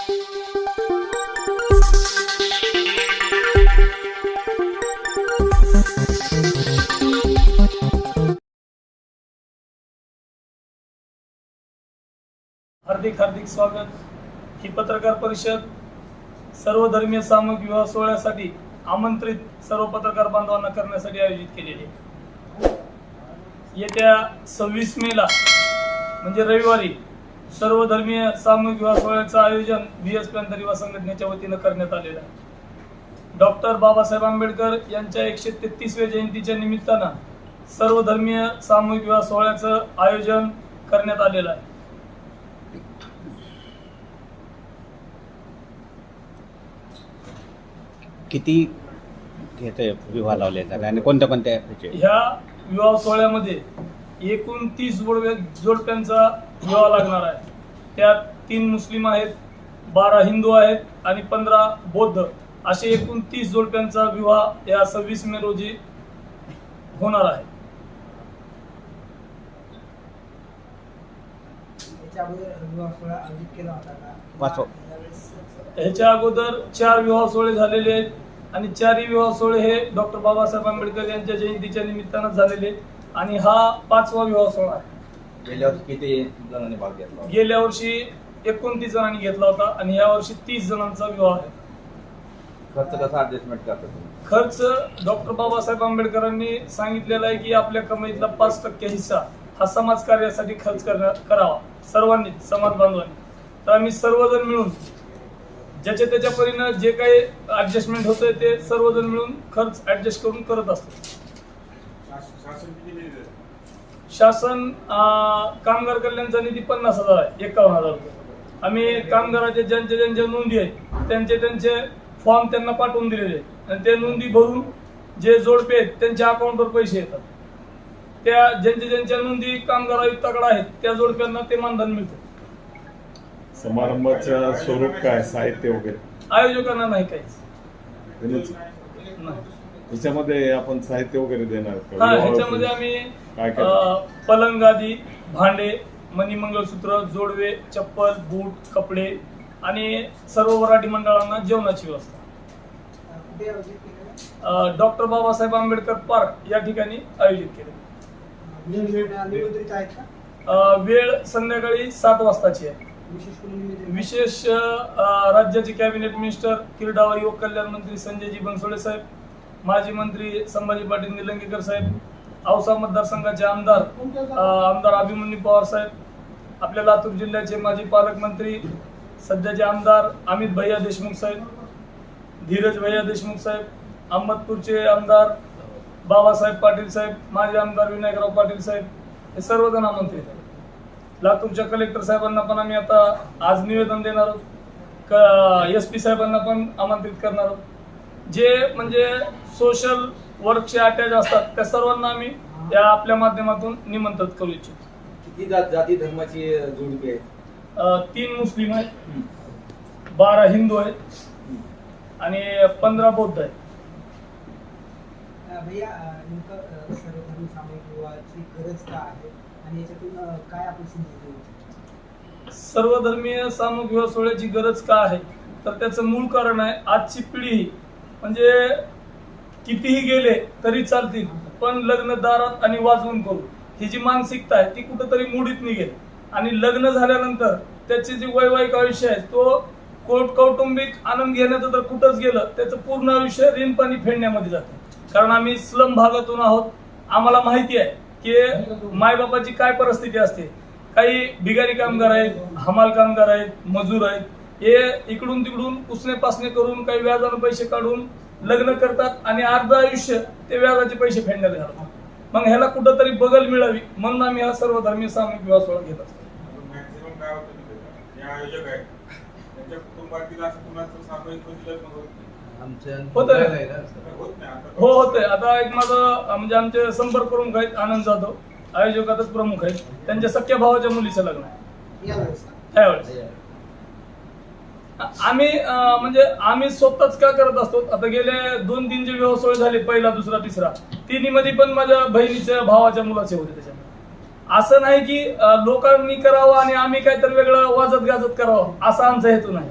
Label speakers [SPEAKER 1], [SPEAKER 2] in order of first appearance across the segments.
[SPEAKER 1] हार्दिक हार्दिक स्वागत. ही पत्रकार परिषद सर्व धर्मीय सामूहिक विवाह सोहळ्यासाठी आमंत्रित सर्व पत्रकार बांधवांना करण्यासाठी आयोजित केलेली आहे. येत्या सव्वीस मेला म्हणजे रविवारी सर्व धर्मीय सामूहिक विवाह सोहळ्याचं आयोजन व्ही एस पॅंथर युवा संघटनेच्या वतीनं करण्यात आलेलं आहे. डॉक्टर बाबासाहेब आंबेडकर यांच्या एकशे तेहतीसव्या जयंतीच्या निमित्तानं सर्व धर्मीय सामूहिक विवाह सोहळ्याचं आयोजन करण्यात आलेलं आहे.
[SPEAKER 2] किती घेते विवाह लावले जातात? आणि कोणत्या कोणत्या?
[SPEAKER 1] ह्या विवाह सोहळ्यामध्ये एकूण तीस जोडव्या जोडप्यांचा विवाह लागणार आहे. त्यात तीन मुस्लिम आहेत बारा हिंदू आहेत आणि पंधरा बौद्ध. असे एकूण तीस जोडप्यांचा विवाह या सव्वीस मे रोजी होणार आहे. ह्याच्या अगोदर चार विवाह सोहळे झालेले आहेत आणि चारही विवाह सोहळे हे डॉक्टर बाबासाहेब आंबेडकर यांच्या जयंतीच्या निमित्तानं झालेले आहेत. आणि हा पाचवा विवाह सोहळा आहे.
[SPEAKER 3] गेल्या वर्षी किती जणांनी भाग घेतला?
[SPEAKER 1] गेल्या वर्षी एकोणतीस जणांनी घेतला होता आणि या वर्षी तीस जणांचा विवाह आहे.
[SPEAKER 3] खर्च कसा ऍडजस्टमेंट करता तुम्ही?
[SPEAKER 1] खर्च डॉक्टर बाबासाहेब आंबेडकरांनी सांगितलेला आहे की आपल्या कमाईतला पाच टक्के हिस्सा हा समाज कार्यासाठी खर्च करण्या करावा सर्वांनी समाज बांधवांनी. तर आम्ही सर्वजण मिळून ज्याच्या त्याच्या परीनं जे काही ऍडजस्टमेंट होतंय ते सर्वजण मिळून खर्च ऍडजस्ट करून करत असतो. शासन कामगार कल्याणचा निधी पन्नास हजार आहे एकावन्न हजार रुपये. आम्ही कामगाराचे ज्यांच्या ज्यांच्या नोंदी आहेत त्यांचे त्यांचे फॉर्म त्यांना पाठवून दिलेले आहेत. आणि ते नोंदी भरून जे जोडपे आहेत त्यांच्या अकाउंटवर पैसे येतात. त्या ज्यांच्या ज्यांच्या नोंदी कामगार आयुक्ताकडे आहेत त्या जोडप्यांना ते मानधन मिळतं.
[SPEAKER 4] समारंभाचं स्वरूप काय? साहित्य वगैरे?
[SPEAKER 1] आयोजकांना नाही काहीच. नाही.
[SPEAKER 4] त्याच्यामध्ये आपण साहित्य वगैरे देणार का?
[SPEAKER 1] हा ह्याच्यामध्ये? आम्ही
[SPEAKER 4] काय काय?
[SPEAKER 1] अं, पलंग आदी भांडे मणी मंगळसूत्र जोडवे चप्पल बूट कपडे आणि सर्व वराठी मंडळांना जेवणाची व्यवस्था
[SPEAKER 5] कुठे आयोजित केलेलं
[SPEAKER 1] अं, डॉक्टर बाबासाहेब आंबेडकर पार्क या ठिकाणी आयोजित केले
[SPEAKER 5] निमंत्रित आहेत का
[SPEAKER 1] अं, वेळ संध्याकाळी सात वाजताची आहे
[SPEAKER 5] विशेष कोणी निमंत्रित
[SPEAKER 1] विशेष अं, राज्याचे कॅबिनेट मिनिस्टर क्रीडा व युवक कल्याण मंत्री संजयजी बनसोडे साहेब माजी मंत्री संभाजी पाटील निलंगेकर साहेब औसा मतदारसंघाचे आमदार आमदार अभिमन्यू पवार साहेब आपल्या लातूर जिल्ह्याचे माजी पालकमंत्री सध्याचे आमदार अमित भैया देशमुख साहेब धीरज भैया देशमुख साहेब अहमदपूरचे आमदार बाबासाहेब पाटील साहेब माजी आमदार विनायकराव पाटील साहेब हे सर्वजण आमंत्रित आहेत. लातूरच्या कलेक्टर साहेबांना पण आम्ही आता आज निवेदन देणार आहोत. एस पी साहेबांना पण आमंत्रित करणार आहोत. जे म्हणजे सोशल वर्कचे अटॅच असतात त्या सर्वांना आम्ही या आपल्या माध्यमातून निमंत्रित करू इच्छितो.
[SPEAKER 3] किती जात जाती धर्माची जोडपी आहे
[SPEAKER 1] अं, तीन मुस्लिम आहेत बारा हिंदू आहेत आणि पंधरा बौद्ध आहेत.
[SPEAKER 5] अं, भैया अं, नेमकं अं, सर्वधर्म सामूहिक विवाहाची गरज का आहे? आणि याच्यातून अं, काय आपण समजून घेऊ? शकतो?
[SPEAKER 1] सर्वधर्मीय सामूहिक विवाह सोहळ्याची गरज का आहे? तर त्याचं मूळ कारण आहे आजची पिढी ही म्हणजे कितीही गेले तरी चालतील पण लग्न दारात आणि वाजवून करू. ही जी मानसिकता आहे ती कुठंतरी मुडीत निघेल. आणि लग्न झाल्यानंतर त्याचे जे वैवाहिक आयुष्य आहे तो कोट कौटुंबिक आनंद घेण्याचं तर कुठंच गेलं त्याचं पूर्ण आयुष्य रिनपाणी फेडण्यामध्ये जातं. कारण आम्ही स्लम भागातून आहोत. आम्हाला माहिती आहे की मायबापाची काय परिस्थिती असते. काही बिगारी कामगार आहेत हमाल कामगार आहेत मजूर आहेत हे इकडून तिकडून उसने पासने करून काही व्याजानं पैसे काढून लग्न करतात आणि अर्ध आयुष्य ते व्याजाचे पैसे फेडण्यात घालतात. मग ह्याला कुठंतरी बगल मिळावी म्हणून आम्ही हा सर्व धर्मीय सामूहिक विवाह सोहळा घेत असतो.
[SPEAKER 6] मॅक्झिमम काय होतं माहिती आहे का? जे आयोजक आहेत. त्यांच्या कुटुंबातील असं कुणाचं सामूहिक लग्न होत नाही.
[SPEAKER 1] होतं ना?
[SPEAKER 6] होत नाही. आता
[SPEAKER 1] हो होतंय. आता एक माझं म्हणजे आमचे संपर्क प्रमुख आहेत आनंद जाधव. आयोजकातच प्रमुख आहेत. त्यांच्या सख्या भावाच्या मुलीचं लग्न आहे? त्यावेळेस आम्ही म्हणजे आम्ही स्वतःच का करत असतो? आता गेले दोन तीन जे विवाह सोहळे झाले पहिला दुसरा तिसरा तिन्ही मध्ये पण माझ्या बहिणीच्या भावाच्या मुलाचे होते त्याच्यामध्ये. असं नाही की लोकांनी करावं आणि आम्ही काहीतरी वेगळं वाजत गाजत करावं असा आमचा हेतू नाही.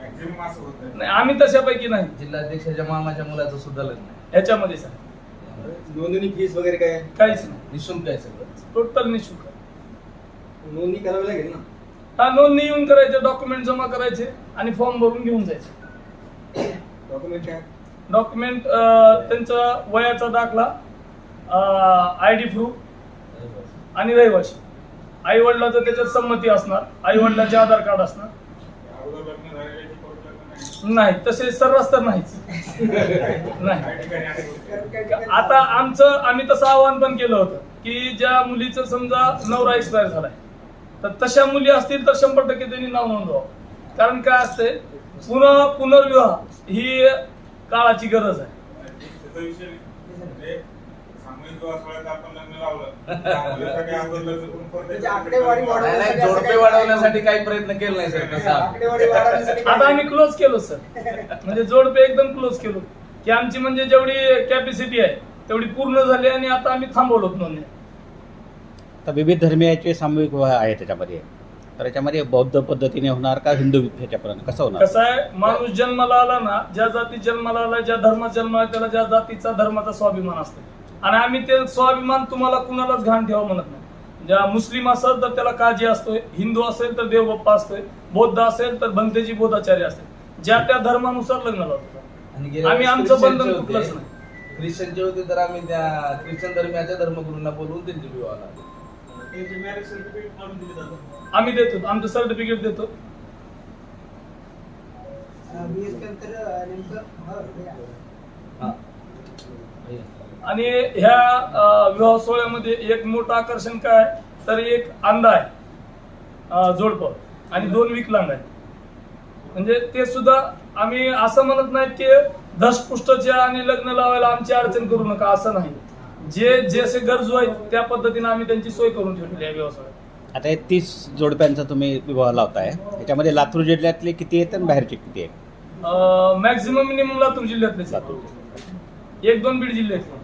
[SPEAKER 6] maximum असं होत नाही
[SPEAKER 1] नाही आम्ही तशापैकी नाही.
[SPEAKER 7] जिल्हाध्यक्षाच्या मामाच्या मुलाचं सुद्धा लग्न आहे.
[SPEAKER 1] ह्याच्यामध्ये सर.
[SPEAKER 3] नोंदणी फीस वगैरे काय
[SPEAKER 1] काहीच नाही.
[SPEAKER 7] निशुल्क आहे सगळं.
[SPEAKER 1] टोटल निशुल्क.
[SPEAKER 3] नोंदणी करावी लागेल ना?
[SPEAKER 1] हा नोंदणी येऊन करायचे डॉक्युमेंट जमा करायचे आणि फॉर्म भरून घेऊन जायचे.
[SPEAKER 3] डॉक्युमेंट काय?
[SPEAKER 1] डॉक्युमेंट त्यांचा वयाचा दाखला आय डी प्रूफ आणि रहिवाशी आई वडिलाचं त्याच्यात संमती असणार आई वडिलांचे आधार कार्ड असणार.
[SPEAKER 6] नाही
[SPEAKER 1] तसे सर्वच तर नाहीच. आता आमचं आम्ही तसं आवाहन पण केलं होतं की ज्या मुलीचं समजा नवरा एक्सपायर झालाय तर तशा मुली असतील तर शंभर टक्के त्यांनी नाव नोंदवावं. कारण काय असते पुन्हा पुनर्विवाह ही काळाची गरज आहे.
[SPEAKER 7] जोडपे वाढवण्यासाठी काही प्रयत्न केला नाही सर तसा
[SPEAKER 1] आता आम्ही क्लोज केलो सर म्हणजे जोडपे एकदम क्लोज केलो. की आमची म्हणजे जेवढी कॅपॅसिटी आहे तेवढी पूर्ण झाली आणि आता आम्ही थांबवलो नोंदणी.
[SPEAKER 2] तर विविध धर्मीयाचे सामूहिक विवाह आहे त्याच्यामध्ये. तर याच्यामध्ये बौद्ध पद्धतीने होणार का हिंदू ह्याच्यापर्यंत? कसं होणार?
[SPEAKER 1] कसं आहे? माणूस जन्माला आला ना ज्या जाती जन्माला आला ज्या धर्मात जन्म आला त्याला ज्या जातीचा धर्माचा स्वाभिमान असतो. आणि आम्ही ते स्वाभिमान तुम्हाला कुणालाच घाण ठेवा म्हणत नाही. ज्या मुस्लिम असेल तर त्याला काजी असतोय हिंदू असेल तर देवबाप्पा असतोय बौद्ध असेल तर भंतेजी बोधाचार्य असते ज्या त्या धर्मानुसार लग्न लावतो. आम्ही आमचं बंधन
[SPEAKER 7] होते.
[SPEAKER 1] नाही.
[SPEAKER 7] ख्रिश्चनचे होते तर आम्ही त्या ख्रिश्चन धर्मियाच्या धर्मगुरूंना बोलवून त्यांचे विवाह लावले.
[SPEAKER 1] आम्ही देतो आमचं सर्टिफिकेट देतो. आणि ह्या विवाह सोहळ्यामध्ये एक मोठं आकर्षण काय तर एक अंधा आहे जोडप जोडपं. आणि दोन विकलांग आहेत. म्हणजे ते सुद्धा आम्ही असं म्हणत नाही की धशपुष्टचे आणि लग्न लावायला आमची अडचण करू नका असं नाही. जे जसे गरजू आहेत त्या पद्धतीने आम्ही त्यांची सोय करून ठेवलेली आहे व्यवसायात.
[SPEAKER 2] आता हे तीस जोडप्यांचा तुम्ही विवाह लावताय. त्याच्यामध्ये लातूर जिल्ह्यातले किती आहेत आणि बाहेरचे किती आहेत?
[SPEAKER 1] मॅक्झिमम मिनिमम लातूर जिल्ह्यातले
[SPEAKER 2] लातूर
[SPEAKER 1] एक दोन बीड जिल्ह्यातले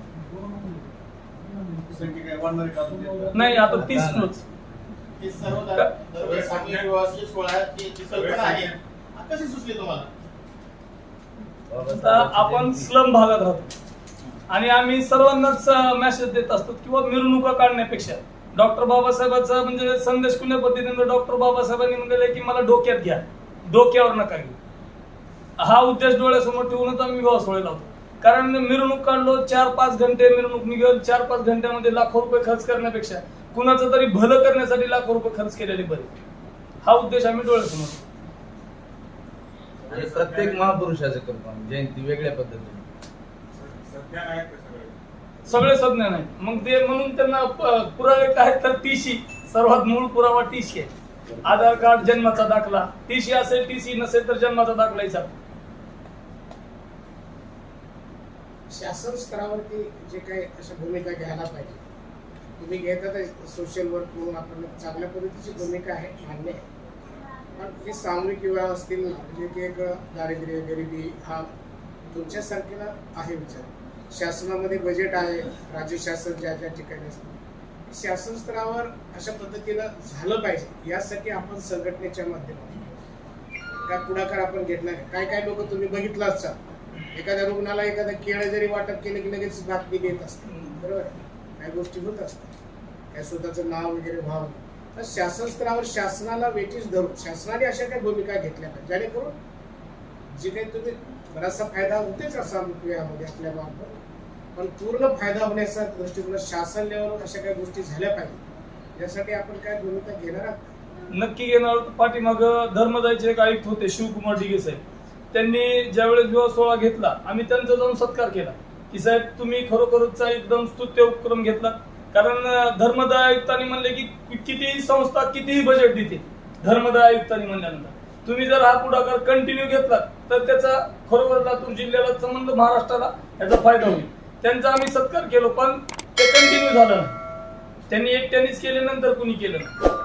[SPEAKER 1] नाही आता तीस प्लस आता आपण स्लम भागात राहतो. आणि आम्ही सर्वांनाच मेसेज देत असतो किंवा मिरवणुका काढण्यापेक्षा. डॉक्टर बाबासाहेबांचा म्हणजे संदेश कुण्या पद्धतीने डॉक्टर बाबासाहेबांनी म्हणलेलं की मला डोक्यात घ्या. डोक्यावर नका घेऊ. हा उद्देश डोळ्यासमोर ठेवूनच आम्ही विवाह सोहळे लावतो. कारण मिरवणूक काढलो चार पाच घंटे मिरवणूक निघेल. चार पाच घंट्यामध्ये लाखो रुपये खर्च करण्यापेक्षा कुणाचं तरी भलं करण्यासाठी लाखो रुपये खर्च केलेले बरे. हा उद्देश आम्ही डोळ्यासमोर
[SPEAKER 7] प्रत्येक महापुरुषाचे करतो जयंती वेगळ्या पद्धतीने.
[SPEAKER 6] सगळे
[SPEAKER 1] सगळे संज्ञान आहेत. मग ते म्हणून त्यांना पुरावे काय तर टीसी. सर्वात मूळ पुरावा टीसी आहे. आधार कार्ड जन्माचा दाखला. टीसी असेल टीसी नसेल तर जन्माचा दाखला
[SPEAKER 8] शासन स्तरावरती जे काही अशा भूमिका घ्यायला पाहिजे. तुम्ही घेतात सोशल वर्क म्हणून आपण चांगल्या पद्धतीची भूमिका आहे मान्य आहे. पण हे सामूहिक विवाह असतील ना म्हणजे की एक दारिद्र्य गरिबी हा तुमच्यासारखेला आहे विचार. शासनामध्ये बजेट आहे राज्य शासन ज्या ज्या ठिकाणी असतं. शासन स्तरावर अशा पद्धतीनं झालं पाहिजे यासाठी आपण संघटनेच्या माध्यमातून. काय पुढाकार आपण घेतला नाही. काय काय लोक तुम्ही बघितलं असाल. एखाद्या रुग्णाला एखादं केळं जरी वाटप केलं की लगेच बातमी देत असते बरोबर काही गोष्टी होत असतात. काय स्वतःचं नाव वगैरे व्हावं. तर शासन स्तरावर शासनाला वेटीस धरून शासनाने अशा काही भूमिका घेतल्या पाहिजे जेणेकरून जे काही तुम्ही बराचसा फायदा होतेच असा यामध्ये आपल्या बाबत पण पूर्ण फायदा होण्याचा दृष्टिकोन शासन लेवलवर अशा काही गोष्टी झाल्या पाहिजे. यासाठी आपण काय भूमिका घेणार आहात?
[SPEAKER 1] नक्की घेणार पाठीमाग धर्मदायचे एक आयुक्त होते शिवकुमार डिगे साहेब. त्यांनी ज्यावेळेस विवाह सोहळा घेतला आम्ही त्यांचा जाऊन सत्कार केला. की साहेब तुम्ही खरोखरचा एकदम स्तुत्य उपक्रम घेतला. कारण धर्मदाय आयुक्तांनी म्हणले की कितीही संस्था कितीही बजेट देते धर्मदाय आयुक्तांनी म्हणल्यानंतर. तुम्ही जर हा पुढाकार कंटिन्यू घेतला तर त्याचा खरोखर लातूर जिल्ह्याला संबंध महाराष्ट्राला याचा फायदा होईल. त्यांचा आम्ही सत्कार केलो पण ते कंटिन्यू झालं नाही. त्यांनी एकट्यानेच केले नंतर कुणी केलं नाही.